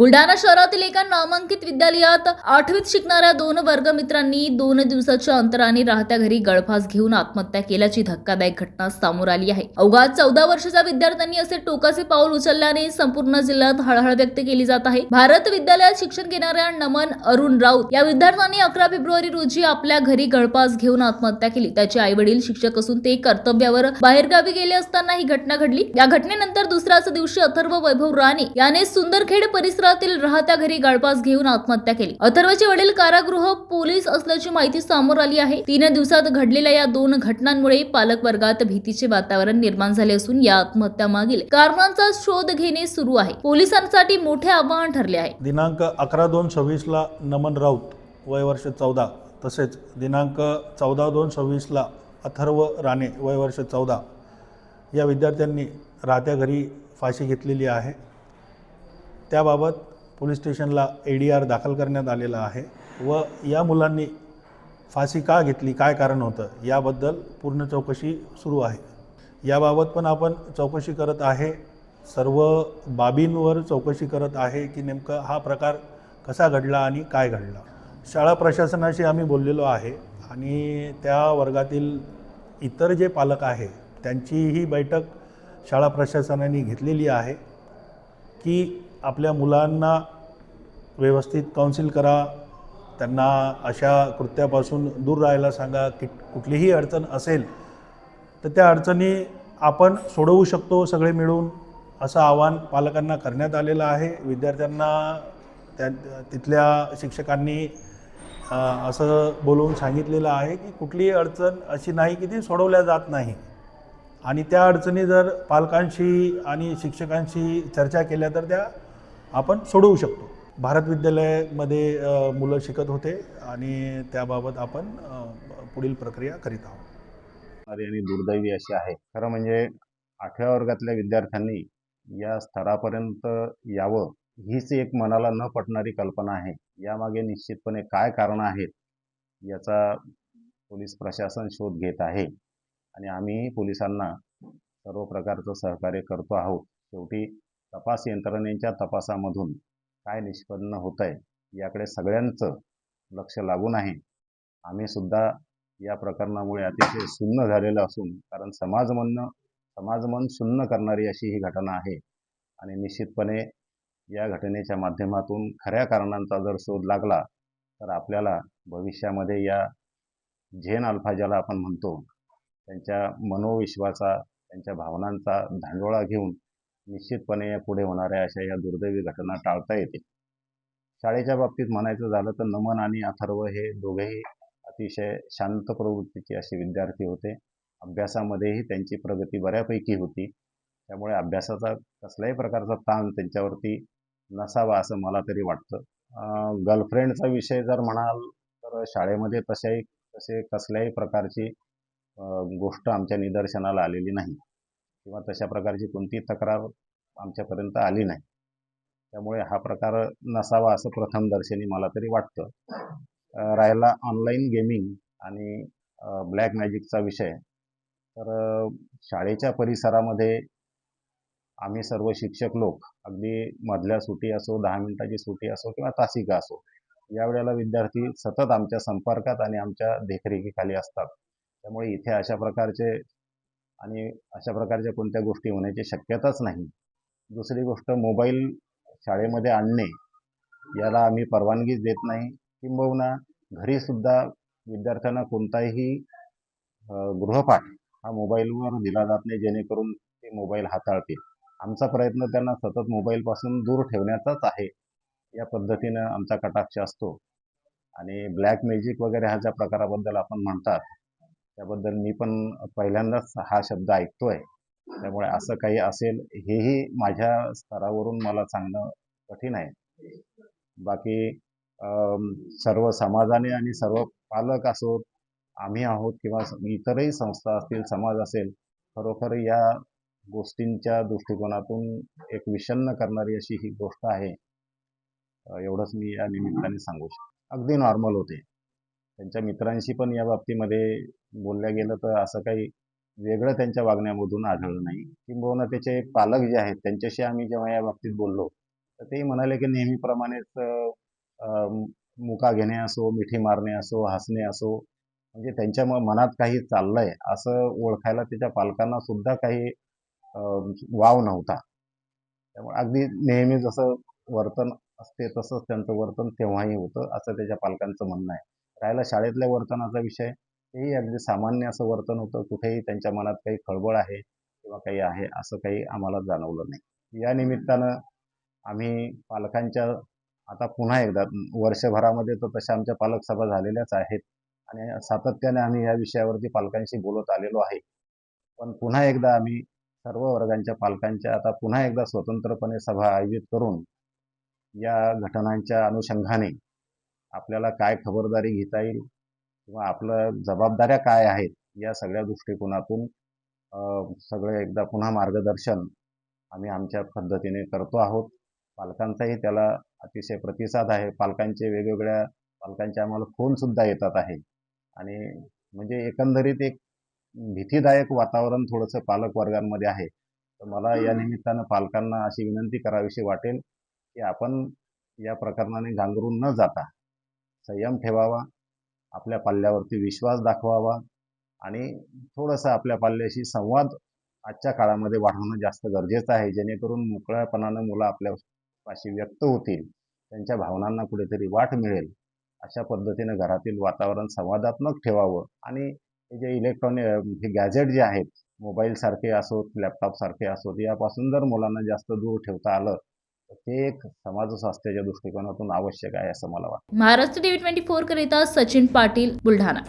बुलढाणा शहरातील एका नामांकित विद्यालयात आठवीत शिकणाऱ्या दोन वर्गमित्रांनी दोन दिवसाच्या अंतराने राहत्या घरी गळफास घेऊन आत्महत्या केल्याची धक्कादायक घटना समोर आली आहे. अवघा चौदा वर्षाच्या विद्यार्थ्यांनी असे टोकाचे पाऊल उचलल्याने संपूर्ण जिल्ह्यात हळहळ व्यक्त केली जात आहे. भारत विद्यालयात शिक्षण घेणाऱ्या नमन अरुण राऊत या विद्यार्थ्यांनी अकरा फेब्रुवारी रोजी आपल्या घरी गळफास घेऊन आत्महत्या केली. त्याचे आई वडील शिक्षक असून ते कर्तव्यावर बाहेरगावी गेले असताना ही घटना घडली. या घटनेनंतर दुसऱ्याच दिवशी अथर्व वैभव राणे याने सुंदरखेड परिसरातील राहत्या घरी गळपास घेऊन आत्महत्या केली. अथर्वचे वडील कारागृह पोलीस असल्याची माहिती समोर आली आहे. तीन दिवसात घडलेल्या या दोन घटनांमुळे पालक वर्गात भीतीचे वातावरण निर्माण झाले असून या आत्महत्या मागील कारणांचा शोध घेणे सुरू आहे. पोलिसांसाठी मोठे आव्हान ठरले आहे. दिनांक अकरा दोन सव्वीसला नमन राऊत वय वर्ष चौदा तसेच दिनांक चौदा दोन सव्वीसला अथर्व राणे वय वर्ष चौदा या विद्यार्थ्यांनी राहत्या घरी फाशी घेतलेली आहे. त्याबाबत पोलीस स्टेशनला ए डी आर दाखल करण्यात आलेला आहे व या मुलांनी फाशी का घेतली काय कारण होतं याबद्दल पूर्ण चौकशी सुरू आहे. याबाबत पण आपण चौकशी करत आहे. सर्व बाबींवर चौकशी करत आहे की नेमकं हा प्रकार कसा घडला आणि काय घडला. शाळा प्रशासनाशी आम्ही बोललेलो आहे आणि त्या वर्गातील इतर जे पालक आहे त्यांचीही बैठक शाळा प्रशासनाने घेतलेली आहे की आपल्या मुलांना व्यवस्थित काउन्सिल करा. त्यांना अशा कृत्यापासून दूर राहायला सांगा. की कुठलीही अडचण असेल तर त्या अडचणी आपण सोडवू शकतो सगळे मिळून. असं आवाहन पालकांना करण्यात आलेलं आहे. विद्यार्थ्यांना त्या तिथल्या शिक्षकांनी असं बोलवून सांगितलेलं आहे की कुठलीही अडचण अशी नाही की ती सोडवल्या जात नाही. आणि त्या अडचणी जर पालकांशी आणि शिक्षकांशी चर्चा केल्या तर त्या आपण सोडवू शकतो. भारत विद्यालयामध्ये मुलं शिकत होते आणि त्याबाबत आपण पुढील प्रक्रिया करीत आहोत. अरे आणि दुर्दैवी अशी आहे. खरं म्हणजे आठव्या वर्गातल्या विद्यार्थ्यांनी या स्तरापर्यंत यावं हीच एक मनाला न पटणारी कल्पना आहे. यामागे निश्चितपणे काय कारणं आहेत याचा पोलीस प्रशासन शोध घेत आहे आणि आम्ही पोलिसांना सर्व प्रकारचं सहकार्य करतो आहोत. शेवटी तपास यंत्रणेच्या तपासामधून काय निष्पन्न होत आहे याकडे सगळ्यांचं लक्ष लागून आहे. आम्ही सुद्धा या प्रकरणामुळे अतिशय सुन्न झालेलं असून कारण समाज म्हणणं समाजमन सुन्न करणारी अशी ही घटना आहे. आणि निश्चितपणे या घटनेच्या माध्यमातून खऱ्या कारणांचा जर शोध लागला तर आपल्याला भविष्यामध्ये या झेन अल्फा ज्याला आपण म्हणतो त्यांच्या मनोविश्वाचा त्यांच्या भावनांचा धांडोळा घेऊन निश्चितपणे या पुढे होणाऱ्या अशा या दुर्दैवी घटना टाळता येतील शाळेच्या बाबतीत म्हणायचं झालं तर नमन आणि अथर्व हे दोघेही अतिशय शांत प्रवृत्तीचे असे विद्यार्थी होते. अभ्यासामध्येही त्यांची प्रगती बऱ्यापैकी होती. त्यामुळे अभ्यासाचा कसल्याही प्रकारचा ताण त्यांच्यावरती नसावा असं मला तरी वाटतं. गर्लफ्रेंडचा विषय जर म्हणाल तर शाळेमध्ये तशाही तसे कसल्याही प्रकारची गोष्ट आमच्या निदर्शनाला आलेली नाही. किंवा तशा प्रकारची कोणतीही तक्रार आमच्यापर्यंत आली नाही. त्यामुळे हा प्रकार नसावा असं प्रथमदर्शनी मला तरी वाटतं. राहिला ऑनलाईन गेमिंग आणि ब्लॅक मॅजिकचा विषय. तर शाळेच्या परिसरामध्ये आम्ही सर्व शिक्षक लोक अगदी मधल्या सुटी असो दहा मिनिटाची सुटी असो किंवा तासिका असो यावेळेला विद्यार्थी सतत आमच्या संपर्कात आणि आमच्या देखरेखीखाली असतात. त्यामुळे इथे अशा प्रकारचे आणि अशा प्रकारच्या कोणत्या गोष्टी होण्याची शक्यताच नाही. दुसरी गोष्ट मोबाईल शाळेमध्ये आणणे याला आम्ही परवानगीच देत नाही. किंबहुना घरीसुद्धा विद्यार्थ्यांना कोणताही गृहपाठ हा मोबाईलवर दिला जात नाही जेणेकरून ते मोबाईल हाताळतील. आमचा प्रयत्न त्यांना सतत मोबाईलपासून दूर ठेवण्याचाच आहे. या पद्धतीनं आमचा कटाक्ष असतो. आणि ब्लॅक मॅजिक वगैरे ह्या ज्या प्रकाराबद्दल आपण म्हणतात त्याबद्दल मी पण पहिल्यांदाच हा शब्द ऐकतोय. त्यामुळे असं काही असेल हेही माझ्या स्तरावरून मला सांगणं कठीण आहे. बाकी सर्व समाजाने आणि सर्व पालक असोत आम्ही आहोत किंवा इतरही संस्था असतील समाज असेल खरोखर या गोष्टींच्या दृष्टिकोनातून एक विषन्न करणारी अशी ही गोष्ट आहे. एवढंच मी या निमित्ताने सांगू शकतो. अगदी नॉर्मल होते. त्यांच्या मित्रांशी पण या बाबतीमध्ये बोलल्या गेलं तर असं काही वेगळं त्यांच्या वागण्यामधून आढळलं नाही. किंबहुना त्याचे पालक जे आहेत त्यांच्याशी आम्ही जेव्हा या बाबतीत बोललो तर ते म्हणाले की नेहमीप्रमाणेच मुका घेणे असो मिठी मारणे असो हसणे असो म्हणजे त्यांच्या मनात काही चाललंय असं ओळखायला त्याच्या पालकांना सुद्धा काही वाव नव्हता. त्यामुळे अगदी नेहमी जसं वर्तन असते तसंच त्यांचं वर्तन तेव्हाही होतं असं त्याच्या पालकांचं म्हणणं आहे. राहिला शाळेतल्या वर्तनाचा विषय तेही अगदी सामान्य असं वर्तन होतं. कुठेही त्यांच्या मनात काही खळबळ आहे किंवा काही आहे असं काही आम्हाला जाणवलं नाही. या निमित्तानं आम्ही पालकांच्या आता पुन्हा एकदा वर्षभरामध्ये तर तशा आमच्या पालक सभा झालेल्याच आहेत आणि सातत्याने आम्ही या विषयावरती पालकांशी बोलत आलेलो आहे. पण पुन्हा एकदा आम्ही सर्व वर्गांच्या पालकांच्या आता पुन्हा एकदा स्वतंत्रपणे सभा आयोजित करून या घटनांच्या अनुषंगाने आपल्याला काय खबरदारी घेता येईल किंवा आपलं जबाबदाऱ्या काय आहेत या सगळ्या दृष्टिकोनातून सगळे एकदा पुन्हा मार्गदर्शन आम्ही आमच्या पद्धतीने करतो आहोत. पालकांचाही त्याला अतिशय प्रतिसाद आहे. पालकांचे वेगवेगळ्या पालकांचे आम्हाला फोनसुद्धा येतात आहे. आणि म्हणजे एकंदरीत एक भीतीदायक वातावरण थोडंसं पालक वर्गांमध्ये आहे. तर मला या निमित्तानं पालकांना अशी विनंती करावीशी वाटेल की आपण या प्रकरणाने घांगरून न जाता संयम ठेवावा. आपल्या पाल्यावरती विश्वास दाखवावा आणि थोडंसं आपल्या पाल्याशी संवाद आजच्या काळामध्ये वाढवणं जास्त गरजेचं आहे. जेणेकरून मोकळ्यापणानं मुलं आपल्या पाशी व्यक्त होतील त्यांच्या भावनांना कुठेतरी वाट मिळेल. अशा पद्धतीनं घरातील वातावरण संवादात्मक ठेवावं आणि हे जे इलेक्ट्रॉनिक हे गॅजेट जे आहेत मोबाईलसारखे असोत लॅपटॉपसारखे असोत यापासून जर मुलांना जास्त दूर ठेवता आलं ते एक समाजस्वास्थ्याच्या दृष्टिकोनातून आवश्यक आहे असं मला वाटतं. महाराष्ट्र टीव्ही ट्वेंटी फोर करिता सचिन पाटील बुलढाणा.